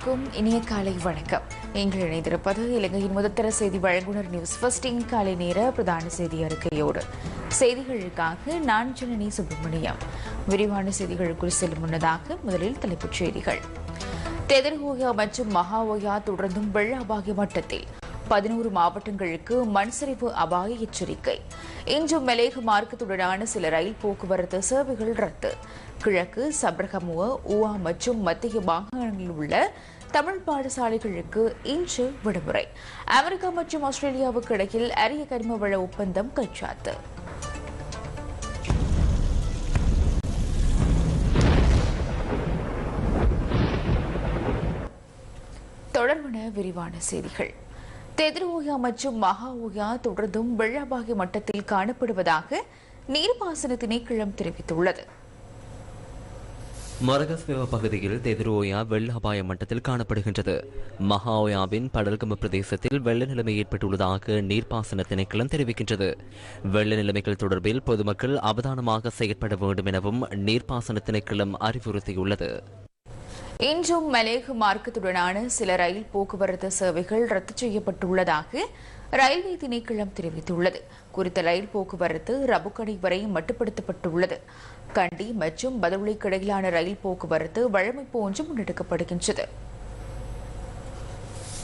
அனைவருக்கும் இனிய காலை வணக்கம். நீங்கள் இணைந்திருப்பது இலங்கையின் முதத்தர செய்தி வழங்குனர் நியூஸ் ஃபர்ஸ்டின் காலை நேர பிரதான செய்தி அறிக்கையோடு. செய்திகளுக்காக நான் ஜனனி சுப்பிரமணியம். விரிவான செய்திகளுக்குள் செல்லும் முன்னதாக முதலில் தலைப்புச் செய்திகள். தெதர்ஹோயா மற்றும் மகாஓயா தொடர்ந்தும் வெள்ள அபாய மட்டத்தில் பதினோரு மாவட்டங்களுக்கு மண் சரிவு அபாய எச்சரிக்கை. இன்று மலேக மார்க்கத்துடனான சில ரயில் போக்குவரத்து சேவைகள் ரத்து. கிழக்கு சப்ரகமுவ ஊவா மற்றும் மத்திய மாகாணங்களில் உள்ள தமிழ் பாடசாலைகளுக்கு இன்று விடுமுறை. அமெரிக்கா மற்றும் ஆஸ்திரேலியாவுக்கு இடையில் அரிய கரிம வள ஒப்பந்தம் கைச்சாத்து. தொடர்பான விரிவான செய்திகள். தெதிர் ஓயா மற்றும் மகா ஓயா தொடர்ந்தும் வெள்ள மட்டத்தில் காணப்படுவதாக நீர்ப்பாசன திணைக்களம் தெரிவித்துள்ளது. மரகஸ்வேவ பகுதியில் தெதிரோயா வெள்ள அபாய மட்டத்தில் காணப்படுகின்றது. மகாஓயாவின் படல்கம பிரதேசத்தில் வெள்ள நிலைமை ஏற்பட்டுள்ளதாக நீர்ப்பாசன திணைக்களம் தெரிவிக்கின்றது. வெள்ள நிலைமைகள் தொடர்பில் பொதுமக்கள் அவதானமாக செயற்பட வேண்டும் எனவும் நீர்ப்பாசன திணைக்களம் அறிவுறுத்தியுள்ளது. இன்றும் மலேக மார்க்கத்துடனான சில ரயில் போக்குவரத்து சேவைகள் ரத்து செய்யப்பட்டுள்ளதாக ரயில்வே திணைக்களம் தெரிவித்துள்ளது. குறித்த ரயில் போக்குவரத்து ரபுக்கடை வரை மட்டுப்படுத்தப்பட்டுள்ளது. கண்டி மற்றும் பதவுளிக்கு ரயில் போக்குவரத்து வழமை போன்று முன்னெடுக்கப்படுகின்றது.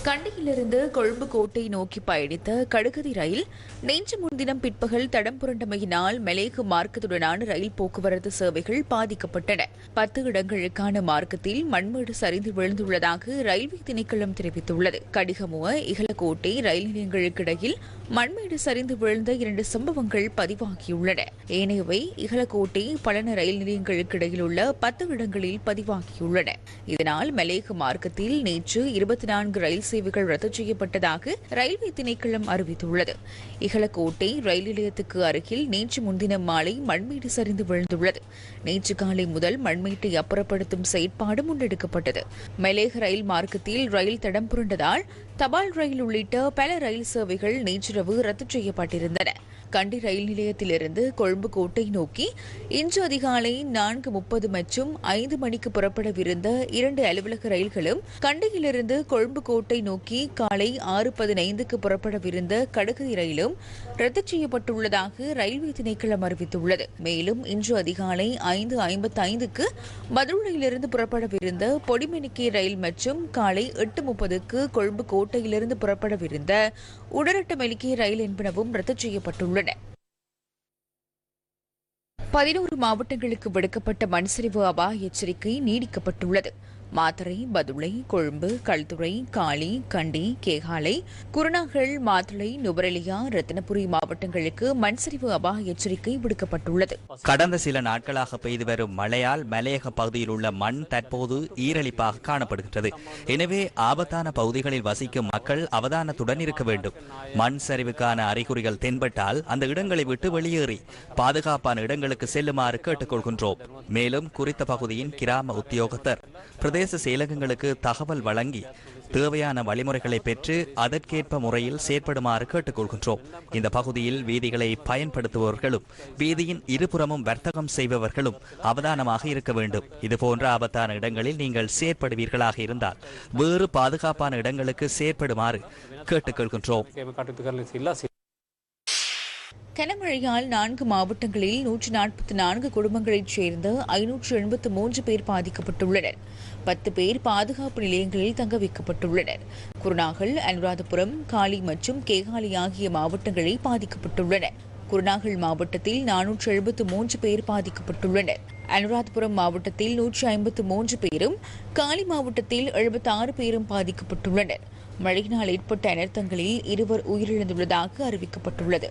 கண்டியிலிருந்து கொழும்பு கோட்டை நோக்கி பயணித்த கடுகதி ரயில் நேற்று முன்தினம் பிற்பகல் தடம் புரண்டமையினால் மலேக மார்க்கத்துடனான ரயில் போக்குவரத்து சேவைகள் பாதிக்கப்பட்டன. பத்து இடங்களுக்கான மார்க்கத்தில் மண்மேடு சரிந்து விழுந்துள்ளதாக ரயில்வே திணைக்களம் தெரிவித்துள்ளது. கடிகமுவ இகலக்கோட்டை ரயில் நிலையங்களுக்கு இடையில் மண்மேடு சரிந்து விழுந்த இரண்டு சம்பவங்கள் பதிவாகியுள்ளன. ஏனையவை இகலக்கோட்டை பலன ரயில் நிலையங்களுக்கு இடையில் உள்ள பத்து இடங்களில் பதிவாகியுள்ளன. இதனால் மலேகு மார்க்கத்தில் நேற்று இருபத்தி நான்கு ரயில் சேவைகள் ரத்து செய்யப்பட்டதாக ரயில்வே திணைக்களம் அறிவித்துள்ளது. இகலக்கோட்டை ரயில் நிலையத்துக்கு அருகில் நேற்று முன்தினம் மாலை மண்மேடு சரிந்து விழுந்துள்ளது. நேற்று காலை முதல் மண்மேட்டை அப்புறப்படுத்தும் செயற்பாடு முன்னெடுக்கப்பட்டது. மலேக ரயில் மார்க்கத்தில் ரயில் தடம் புரண்டதால் தபால் ரயில் உள்ளிட்ட பல ரயில் சேவைகள் நேற்றிரவு ரத்து செய்யப்பட்டிருந்தன. கண்டி ரயில் நிலையத்திலிருந்து கொழும்பு கோட்டை நோக்கி இன்று அதிகாலை நான்கு முப்பது மற்றும் ஐந்து மணிக்கு புறப்படவிருந்த இரண்டு அலுவலக ரயில்களும் கண்டியிலிருந்து கொழும்பு கோட்டை நோக்கி காலை ஆறு பதினைந்துக்கு புறப்படவிருந்த கடுகதி ரயிலும் ரத்து செய்யப்பட்டுள்ளதாக ரயில்வே திணைக்களம் அறிவித்துள்ளது. மேலும் இன்று அதிகாலை ஐந்து ஐம்பத்தி ஐந்துக்கு மதுரையிலிருந்து புறப்படவிருந்த பொடிமெனிக்கே ரயில் மற்றும் காலை எட்டு முப்பதுக்கு கொழும்பு கோட்டையிலிருந்து புறப்படவிருந்த உடரட்ட மெலிக்கே ரயில் என்பனவும் ரத்து செய்யப்பட்டுள்ளன. பதினோரு மாவட்டங்களுக்கு விடுக்கப்பட்ட மண்சரிவு அபாய எச்சரிக்கை நீடிக்கப்பட்டுள்ளது. மாத்தறை பதுளை கொழும்பு கல்துறை காளி கண்டி கேகாலை குருணாகல் மாத்தளை நுவரெலியா ரத்தினபுரி மாவட்டங்களுக்கு மண்சரிவு அபாய எச்சரிக்கை விடுக்கப்பட்டுள்ளது. கடந்த சில நாட்களாக பெய்து வரும் மழையால் மலையக பகுதியில் உள்ள மண் தற்போது ஈரழிப்பாக காணப்படுகின்றது. எனவே ஆபத்தான பகுதிகளில் வசிக்கும் மக்கள் அவதானத்துடன் இருக்க வேண்டும். மண் சரிவுக்கான அறிகுறிகள் தென்பட்டால் அந்த இடங்களை விட்டு வெளியேறி பாதுகாப்பான இடங்களுக்கு செல்லுமாறு கேட்டுக்கொள்கின்றோம். மேலும் குறித்த பகுதியின் கிராம உத்தியோகத்தர் பிரதேச செயலகங்களுக்கு தகவல் வழங்கி தேவையான வழிமுறைகளை பெற்று அதற்கேற்ப முறையில் செயற்படுமாறு கேட்டுக்கொள்கின்றோம். இந்த பகுதியில் வீதிகளை பயன்படுத்துபவர்களும் வீதியின் இருபுறமும் வர்த்தகம் செய்பவர்களும் அவதானமாக இருக்க வேண்டும். இதுபோன்ற ஆபத்தான இடங்களில் நீங்கள் செயற்படுவீர்களாக இருந்தால் வேறு பாதுகாப்பான இடங்களுக்கு செயற்படுமாறு கேட்டுக்கொள்கின்றோம். கனமழையால் நான்கு மாவட்டங்களில் நூற்றி நாற்பத்தி நான்கு குடும்பங்களைச் சேர்ந்த ஐநூற்று எண்பத்து மூன்று பேர் பாதிக்கப்பட்டுள்ளனர். பத்து பேர் பாதுகாப்பு நிலையங்களில் தங்க வைக்கப்பட்டுள்ளனர். குருநாகல் அனுராதபுரம் காலி மற்றும் கேகாலி ஆகிய மாவட்டங்களில் பாதிக்கப்பட்டுள்ளன குருநாகல் மாவட்டத்தில் நானூற்று எழுபத்து மூன்று பேர் பாதிக்கப்பட்டுள்ளனர். அனுராதபுரம் மாவட்டத்தில் நூற்றி ஐம்பத்து மூன்று பேரும் காலி மாவட்டத்தில் எழுபத்தாறு பேரும் பாதிக்கப்பட்டுள்ளனர். மழையினால் ஏற்பட்ட அனர்த்தங்களில் இருவர் உயிரிழந்துள்ளதாக அறிவிக்கப்பட்டுள்ளது.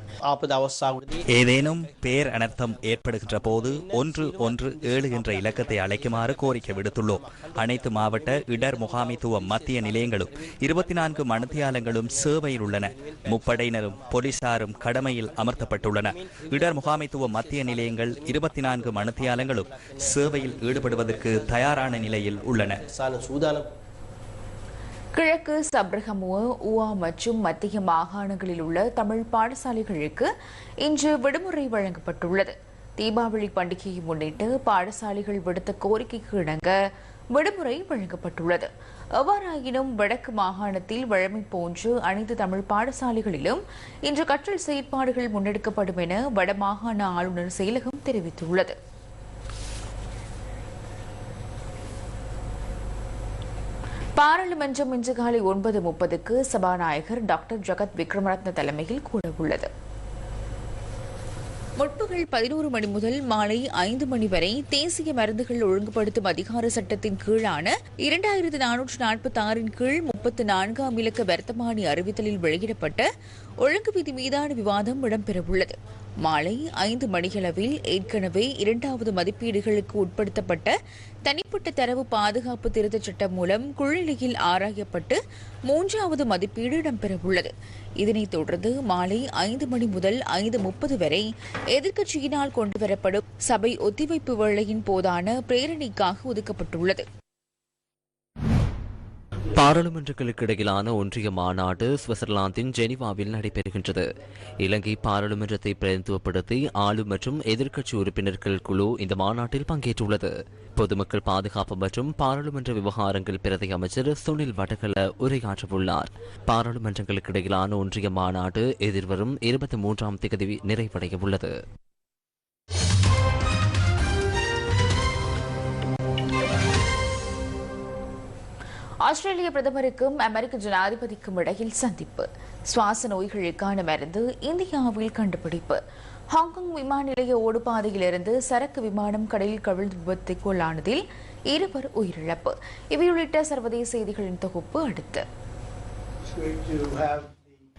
ஏதேனும் பேர் அனர்த்தம் ஏற்படுகின்ற போது ஒன்று ஒன்று ஏழு என்ற இலக்கத்தை அழைக்குமாறு கோரிக்கை விடுத்துள்ளோம். அனைத்து மாவட்ட இடர் முகாமைத்துவ மத்திய நிலையங்களும் இருபத்தி நான்கு மனத்தியாலங்களும் சேவையில் உள்ளன. முப்படையினரும் போலீசாரும் கடமையில் அமர்த்தப்பட்டுள்ளன. இடர் முகாமைத்துவ மத்திய நிலையங்கள் இருபத்தி நான்கு மனத்தியாலங்களும் சேவையில் ஈடுபடுவதற்கு தயாரான நிலையில் உள்ளன. கிழக்கு சப்ரகமுவ ஊவா மற்றும் மத்திய மாகாணங்களில் உள்ள தமிழ் பாடசாலைகளுக்கு இன்று விடுமுறை வழங்கப்பட்டுள்ளது. தீபாவளி பண்டிகையை முன்னிட்டு பாடசாலைகள் விடுத்த கோரிக்கைக்கு இணங்க விடுமுறை வழங்கப்பட்டுள்ளது. எவ்வாறாயினும் வடக்கு மாகாணத்தில் வழமை போன்று அனைத்து தமிழ் பாடசாலைகளிலும் இன்று கற்றல் செயற்பாடுகள் முன்னெடுக்கப்படும் என வடமாகாண ஆளுநர் செயலகம் தெரிவித்துள்ளது. பாராளுமன்றம் இன்று காலை ஒன்பது முப்பதுக்கு சபாநாயகர் டாக்டர் ஜெகத் விக்ரமரத்ன தலைமையில் கூட உள்ளது முற்பகல் பதினோரு மணி முதல் மாலை ஐந்து மணி வரை தேசிய மருந்துகள் ஒழுங்குபடுத்தும் அதிகார சட்டத்தின் கீழான இரண்டாயிரத்து நானூற்று நாற்பத்தி ஆறின் கீழ் முப்பத்து நான்காம் இலக்க வர்த்தமானி அறிவித்தலில் வெளியிடப்பட்ட ஒழுங்கு விதி மீதான விவாதம் இடம்பெறவுள்ளது. மாலை ஐந்து மணியளவில் ஏற்கனவே இரண்டாவது மதிப்பீடுகளுக்கு உட்படுத்தப்பட்ட தனிப்பட்ட தரவு பாதுகாப்பு திருத்தச் சட்டம் மூலம் குழுநிலையில் ஆராயப்பட்டு மூன்றாவது மதிப்பீடு இடம்பெறவுள்ளது. இதனைத் தொடர்ந்து மாலை ஐந்து மணி முதல் ஐந்து முப்பது வரை எதிர்க்கட்சியினால் கொண்டுவரப்படும் சபை ஒத்திவைப்பு வேளையின் போதான பிரேரணைக்காக ஒதுக்கப்பட்டுள்ளது. பாராளுமன்றங்களுக்கு இடையிலான ஒன்றிய மாநாடு சுவிட்சர்லாந்தின் ஜெனிவாவில் நடைபெறுகின்றது. இலங்கை பாராளுமன்றத்தை பிரதிநிதித்துவப்படுத்தி ஆளும் மற்றும் எதிர்க்கட்சி உறுப்பினர்கள் குழு இந்த மாநாட்டில் பங்கேற்றுள்ளது. பொதுமக்கள் பாதுகாப்பு மற்றும் பாராளுமன்ற விவகாரங்கள் பிரதி அமைச்சர் சுனில் வடகல உரையாற்றவுள்ளார். பாராளுமன்றங்களுக்கு இடையிலான ஒன்றிய மாநாடு எதிர்வரும் இருபத்தி மூன்றாம் தேதி நிறைவடைய உள்ளது ஆஸ்திரேலிய பிரதமருக்கும் அமெரிக்க ஜனாதிபதிக்கும் இடையில் சந்திப்பு. சுவாச நோய்களுக்கான மருந்து இந்தியாவில் கண்டுபிடிப்பு. ஹாங்காங் விமான நிலைய ஓடுபாதையிலிருந்து சரக்கு விமானம் கடலில் கவிழ்ந்து விபத்துக்குள்ளானதில் இருவர் உயிரிழப்பு. இவை உள்ளிட்ட சர்வதேச செய்திகளின் தொகுப்பு அடுத்து.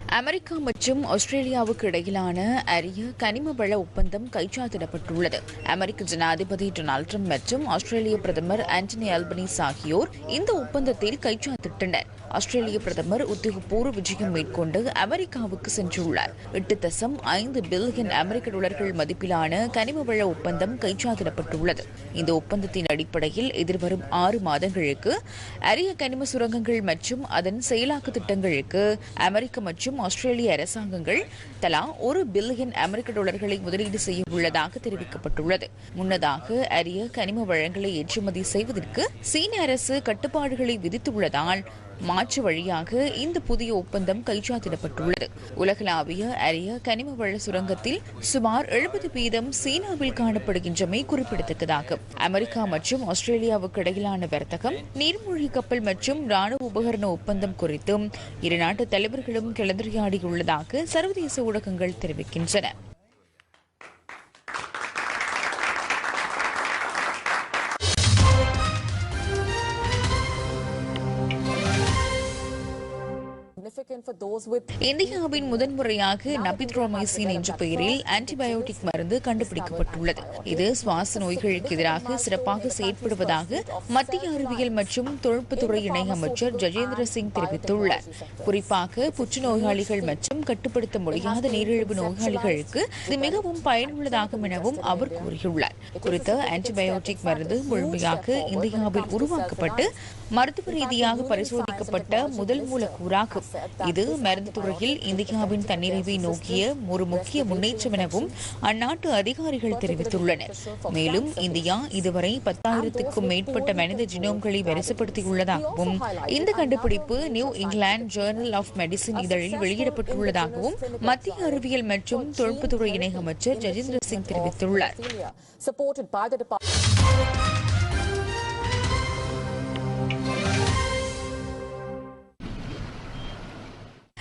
அமெரிக்கா மற்றும் ஆஸ்திரேலியாவுக்கு இடையிலான அரிய கனிம வள ஒப்பந்தம் கைச்சாத்திடப்பட்டுள்ளது. அமெரிக்க ஜனாதிபதி டொனால்ட் ட்ரம்ப் மற்றும் ஆஸ்திரேலிய பிரதமர் ஆண்டனி அல்பனீஸ் ஆகியோர் இந்த ஒப்பந்தத்தில் கைச்சாத்திட்டனர். ஆஸ்திரேலிய பிரதமர் உத்தியோகபூர்வ விஜயம் மேற்கொண்டு அமெரிக்காவுக்கு சென்றுள்ளார். எட்டு தசம் ஐந்து பில்லியன் அமெரிக்க டாலர்கள் மதிப்பிலான கனிம வள ஒப்பந்தம் கைச்சாத்திடப்பட்டுள்ளது. இந்த ஒப்பந்தத்தின் அடிப்படையில் எதிர்வரும் ஆறு மாதங்களுக்கு அரிய கனிம சுரங்கங்கள் மற்றும் அதன் செயலாக்க திட்டங்களுக்கு அமெரிக்க மற்றும் ஆஸ்திரேலிய அரசாங்கங்கள் தலா ஒரு பில்லியன் அமெரிக்க டாலர்களை முதலீடு செய்ய உள்ளதாக தெரிவிக்கப்பட்டுள்ளது. முன்னதாக அரிய கனிம வளங்களை ஏற்றுமதி செய்வதற்கு சீன அரசு கட்டுப்பாடுகளை விதித்துள்ளதால் மாற்று வழியாக இந்த புதிய ஒப்பந்தம் கைச்சாத்திடப்பட்டுள்ளது. உலகளாவிய அரிய கனிம வள சுரங்கத்தில் சுமார் எழுபது வீதம் சீனாவில் காணப்படுகின்றமை குறிப்பிடத்தக்கதாகும். அமெரிக்கா மற்றும் ஆஸ்திரேலியாவுக்கு இடையிலான வர்த்தகம் நீர்மூழ்கி கப்பல் மற்றும் ராணுவ உபகரண ஒப்பந்தம் குறித்தும் இரு நாட்டு தலைவர்களும் கலந்துரையாடியுள்ளதாக சர்வதேச ஊடகங்கள் தெரிவிக்கின்றன. இந்தியாவின் முதன்முறையாக நபித்ரோமைசின் என்ற பெயரில் ஆன்டிபயோட்டிக் மருந்து கண்டுபிடிக்கப்பட்டுள்ளது. இது சுவாச நோய்களுக்கு எதிராக சிறப்பாக செயற்படுவதாக மத்திய அறிவியல் மற்றும் தொழில்நுட்பத்துறை இணையமைச்சர் ஜஜேந்திர சிங் தெரிவித்துள்ளார். குறிப்பாக புற்றுநோயாளிகள் மற்றும் கட்டுப்படுத்த முடியாத நீரிழிவு நோயாளிகளுக்கு இது மிகவும் பயனுள்ளதாகும் எனவும் அவர் கூறியுள்ளார். குறித்த ஆன்டிபயோட்டிக் மருந்து முழுமையாக இந்தியாவில் உருவாக்கப்பட்டு மருத்துவ ரீதியாக பரிசோதிக்கப்பட்ட முதல் மூலக்கூறாகும். இது மருந்து துறையில் இந்தியாவின் தன்னிறைவை நோக்கிய ஒரு முக்கிய முன்னேற்றம் எனவும் அந்நாட்டு அதிகாரிகள் தெரிவித்துள்ளனர். மேலும் இந்தியா இதுவரை பத்தாயிரத்துக்கும் மேற்பட்ட மனித ஜினோம்களை வரிசைப்படுத்தியுள்ளதாகவும் இந்த கண்டுபிடிப்பு new England journal of medicine இதழில் வெளியிடப்பட்டுள்ளதாகவும் மத்திய அறிவியல் மற்றும் தொழில்நுட்பத்துறை இணை அமைச்சர் ஜஜேந்திர சிங் தெரிவித்துள்ளார்.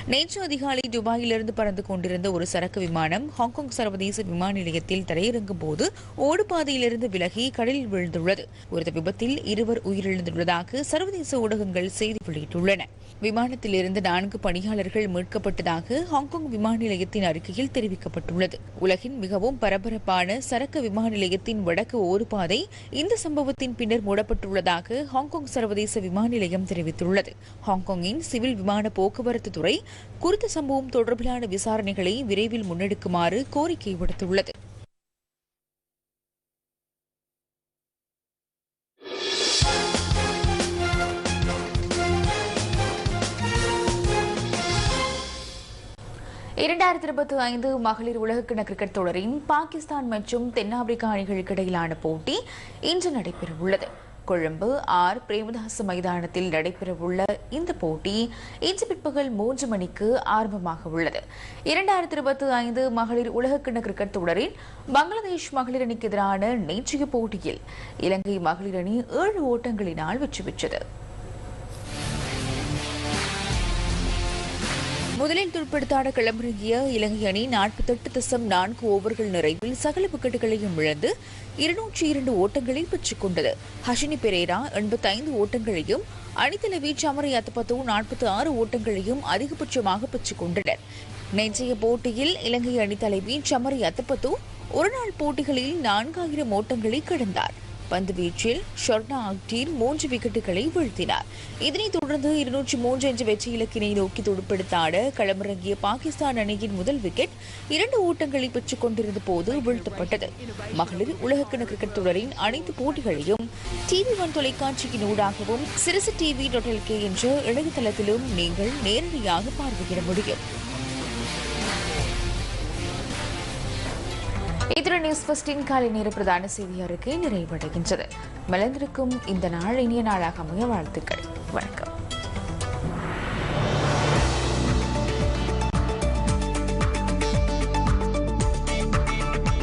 நேற்று அதிகாலை துபாயிலிருந்து பறந்து கொண்டிருந்த ஒரு சரக்கு விமானம் ஹாங்காங் சர்வதேச விமான நிலையத்தில் தரையிறங்கும் போது ஓடுபாதையிலிருந்து விலகி கடலில் விழுந்துள்ளது. ஒரு விபத்தில் இருவர் உயிரிழந்துள்ளதாக சர்வதேச ஊடகங்கள் செய்தி வெளியிட்டுள்ளன. விமானத்தில் இருந்து நான்கு பணியாளர்கள் மீட்கப்பட்டதாக ஹாங்காங் விமான நிலையத்தின் அறிக்கையில் தெரிவிக்கப்பட்டுள்ளது. உலகின் மிகவும் பரபரப்பான சரக்கு விமான நிலையத்தின் வடக்கு ஓடுபாதை இந்த சம்பவத்தின் பின்னர் மூடப்பட்டுள்ளதாக ஹாங்காங் சர்வதேச விமான நிலையம் தெரிவித்துள்ளது. ஹாங்காங்கின் சிவில் விமான போக்குவரத்து துறை குறித்த சம்பவம் தொடர்பிலான விசாரணைகளை விரைவில் முன்னெடுக்குமாறு கோரிக்கை விடுத்துள்ளது. இரண்டாயிரத்தி இருபத்தி ஐந்து மகளிர் உலகக்கிண கிரிக்கெட் தொடரின் பாகிஸ்தான் மற்றும் தென்னாப்பிரிக்கா அணிகளுக்கு இடையிலான போட்டி இன்று நடைபெறவுள்ளது. கொழும்பு ஆர் பிரேமதாச மைதானத்தில் நடைபெறவுள்ள இந்த போட்டி இன்று பிற்பகல் மூன்று மணிக்கு ஆரம்பமாக உள்ளது. இரண்டாயிரத்தி இருபத்தி ஐந்து மகளிர் உலகக்கிண கிரிக்கெட் தொடரில் பங்களாதேஷ் மகளிர் அணிக்கு எதிரான நேற்றைய போட்டியில் இலங்கை மகளிர் அணி ஏழு ஓட்டங்களினால் வெற்றி பெற்றது. முதலில் துடுப்படுத்தாட களமிறங்கிய இலங்கை அணி நாற்பத்தெட்டு தசம் நான்கு ஓவர்கள் நிறைவில் சகல விக்கெட்டுகளையும் இழந்து இருநூற்றி இரண்டு ஓட்டங்களை பெற்றுக் கொண்டது. ஹஷினி பெரேரா எண்பத்தைந்து ஓட்டங்களையும் அணித்தலைவி சமரை அத்தபத்து நாற்பத்தி ஆறு ஓட்டங்களையும் அதிகபட்சமாக பெற்றுக் கொண்டனர். நேற்றைய போட்டியில் இலங்கை அணி தலைவி சமரை அத்தபத்து ஒருநாள் போட்டிகளில் நான்காயிரம் ஓட்டங்களை கடந்தார். பந்து வீச்சில் ஷொர்ணா அக்டீர் மூன்று விக்கெட்டுகளை வீழ்த்தினார். இதனைத் தொடர்ந்து இருநூற்றி மூன்று என்ற வெற்றி இலக்கினை நோக்கி துடுப்படுத்தாட களமிறங்கிய பாகிஸ்தான் அணியின் முதல் விக்கெட் இரண்டு ஓட்டங்களை பெற்றுக் கொண்டிருந்த போது வீழ்த்தப்பட்டது. மகளிர் உலகக்கிண கிரிக்கெட் தொடரின் அனைத்து போட்டிகளையும் டிவி ஒன் தொலைக்காட்சியின் ஊடாகவும் சிறுசு டிவி டொட்டல் கே என்ற இணையதளத்திலும் நீங்கள் நேரடியாக பார்வையிட முடியும். இத்துடன் நியூஸ் ஃபஸ்டின் காலை நேர பிரதான செய்தி அறிக்கை நிறைவடைகின்றது. மலர்ந்திருக்கும் இந்த நாள் இனிய நாளாக அமைய வாழ்த்துக்கள். வணக்கம்.